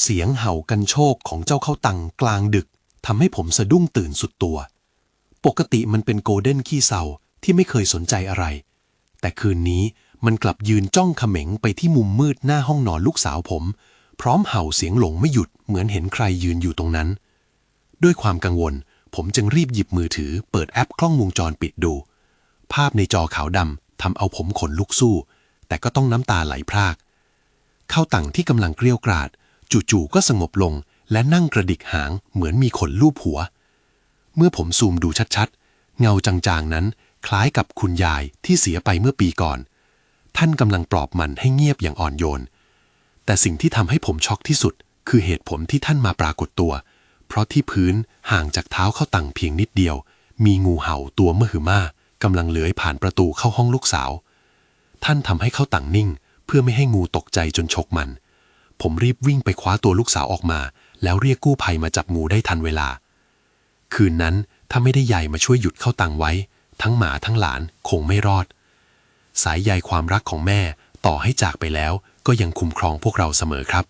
เสียงเห่ากันโชคของเจ้าเข้าตังกลางดึกทำให้ผมสะดุ้งตื่นสุดตัว ปกติมันเป็นโกลเด้นขี้เศร้าที่ไม่เคยสนใจอะไร แต่คืนนี้มันกลับยืนจ้องเขม็งไปที่มุมมืดหน้าห้องนอนลูกสาวผม พร้อมเห่าเสียงหลงไม่หยุดเหมือนเห็นใครยืนอยู่ตรงนั้น ด้วยความกังวล ผมจึงรีบหยิบมือถือ เปิดแอปกล้องวงจรปิดดู ภาพในจอขาวดำทำเอาผมขนลุกสู้ แต่ก็ต้องน้ำตาไหลพราก เข้าตังที่กำลังเกลี้ยวกราด จู่ๆก็สงบลงและนั่งกระดิกหางเหมือนมีขนลูบหัว เมื่อผมซูมดูชัดๆ เงาจางๆ นั้นคล้ายกับคุณยายที่เสียไปเมื่อปีก่อน ท่านกำลังปลอบมันให้เงียบอย่างอ่อนโยน แต่สิ่งที่ทำให้ผมช็อกที่สุด คือเหตุผลที่ท่านมาปรากฏตัว เพราะที่พื้นห่างจากเท้าเข้าตังเพียงนิดเดียว มีงูเห่าตัวมหึมากำลังเลื้อยผ่านประตูเข้าห้องลูกสาว ท่านทำให้เข้าตังนิ่ง เพื่อไม่ให้งูตกใจจนฉกมัน ผมรีบวิ่งไปคว้าตัวลูกสาวออกมา แล้วเรียกกู้ภัยมาจับงูได้ทันเวลา คืนนั้นถ้าไม่ได้ใหญ่มาช่วยหยุดเข้าตังไว้ ทั้งหมาทั้งหลานคงไม่รอด สายใยความรักของแม่ต่อให้จากไปแล้วก็ยังคุ้มครองพวกเราเสมอครับ